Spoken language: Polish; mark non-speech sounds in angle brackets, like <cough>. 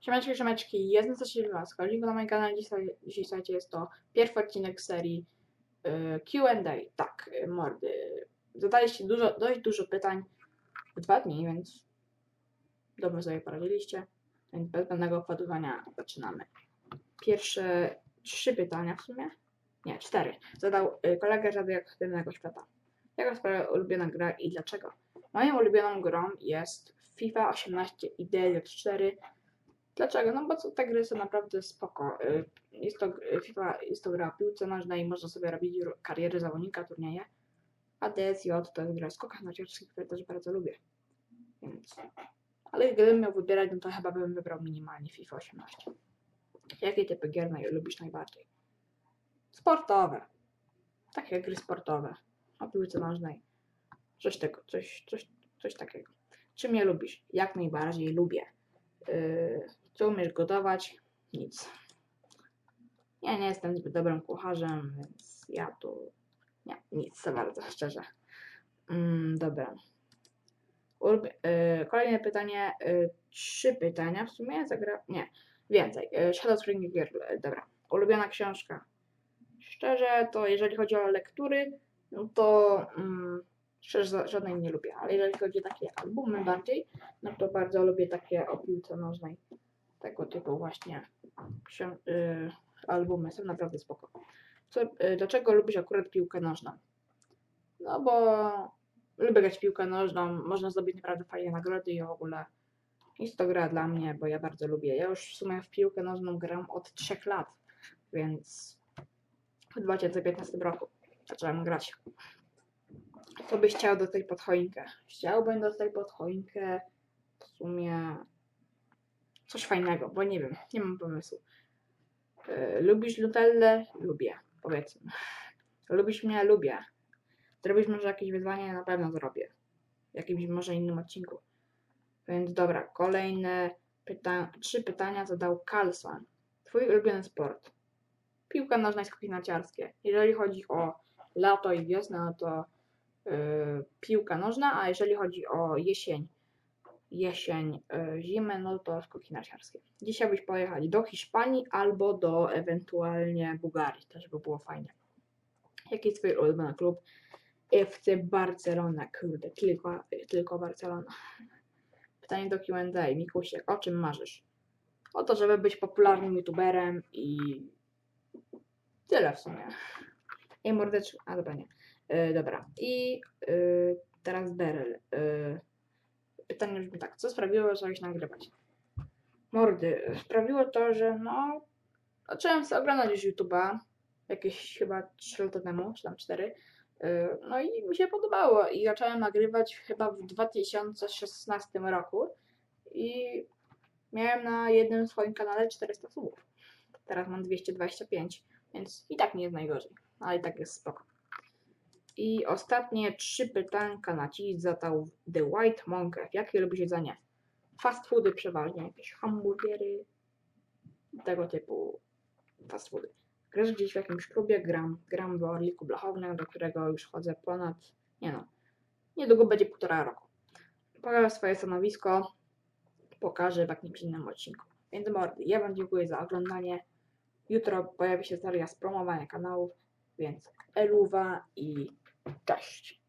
Siemeczki, siemeczki, jestem Stasiu Was. Chodzi na moim kanale dzisiaj, dzisiaj jest to pierwszy odcinek serii y, Q&A. Tak, y, mordy. Zadaliście dużo, dość dużo pytań w dwa dni, więc dobrze sobie poradziliście. Więc bez zbędnego opowiadania zaczynamy. Pierwsze trzy pytania w sumie. Nie, cztery. Zadał y, kolega z radioaktywnego świata. Jaka jest twoja ulubiona gra i dlaczego? Moją ulubioną grą jest FIFA 18 i DLX4 Dlaczego? No bo co, te gry są naprawdę spoko. Y, Jest to y, FIFA, jest to gra piłce nożnej, można sobie robić ro- kariery zawodnika, turnieje. A DSJ to jest gra o skokach narciarskich, które też bardzo lubię. Więc... Ale gdybym miał wybierać, no to chyba bym wybrał minimalnie FIFA 18. Jakie typy gier naj- lubisz najbardziej? Sportowe. Takie gry sportowe. O piłce nożnej. Coś tego, coś, coś, coś takiego. Czym je lubisz? Jak najbardziej lubię. Yy, co umiesz gotować? Nic. Ja nie jestem zbyt dobrym kucharzem, więc ja tu nie, nic za bardzo, <laughs> szczerze. Mm, dobra. Ulub- yy, kolejne pytanie. Yy, trzy pytania w sumie. Zagra... Nie, więcej. Yy, Shadow Spring Girl. Yy, dobra. Ulubiona książka. Szczerze, to jeżeli chodzi o lektury, no to mm, szczerze żadnej nie lubię. Ale jeżeli chodzi o takie albumy bardziej, no to bardzo lubię takie o piłce nożnej. Tego typu właśnie ksią- y, albumy są naprawdę spoko. Co, y, dlaczego lubisz akurat piłkę nożną? No bo lubię grać piłkę nożną, można zdobyć naprawdę fajne nagrody i w ogóle jest to gra dla mnie, bo ja bardzo lubię. Ja już w sumie w piłkę nożną gram od 3 lat, więc w 2015 roku zacząłem grać. Co byś chciał do tej podchoinkę? Chciałbym do tej podchoinkę w sumie coś fajnego, bo nie wiem, nie mam pomysłu. E, lubisz Nutellę? Lubię, powiedzmy. Lubisz mnie? Lubię. Zrobisz może jakieś wyzwanie? Na pewno zrobię. W jakimś może innym odcinku. Więc dobra, kolejne pyta trzy pytania zadał Carlson. Twój ulubiony sport? Piłka nożna i skoki narciarskie. Jeżeli chodzi o lato i wiosnę, no to yy, piłka nożna, a jeżeli chodzi o jesień, jesień, yy, zimę, no to skoki narciarskie. Dzisiaj byś pojechali do Hiszpanii albo do ewentualnie Bułgarii, też by było fajnie. Jaki jest twój ulubiony klub? FC Barcelona, kurde, tylko, tylko Barcelona. Pytanie do Q&A, Mikusiek, o czym marzysz? O to, żeby być popularnym youtuberem i tyle w sumie. I mordeczko, a dobra nie. E, dobra, i e, teraz Beryl. E, pytanie brzmi tak, co sprawiło, że zacząłeś nagrywać? Mordy, sprawiło to, że no, zacząłem sobie oglądać YouTube'a jakieś chyba 3 lata temu, czy tam 4. E, no i mi się podobało i zacząłem nagrywać chyba w 2016 roku i miałem na jednym swoim kanale 400 subów. Teraz mam 225, więc i tak nie jest najgorzej, ale i tak jest spoko. I ostatnie trzy pytanka na dziś zadał The White Monkey. Jakie lubisz jedzenie? Fast foody przeważnie, jakieś hamburgery, tego typu fast foody. Grasz gdzieś w jakimś klubie, gram, gram w Orliku Blachownym, do którego już chodzę ponad, nie no, niedługo będzie półtora roku. Pokażę swoje stanowisko, pokażę w jakimś innym odcinku. Więc mordy, ja wam dziękuję za oglądanie. Jutro pojawi się seria z promowania kanałów, więc eluwa i cześć.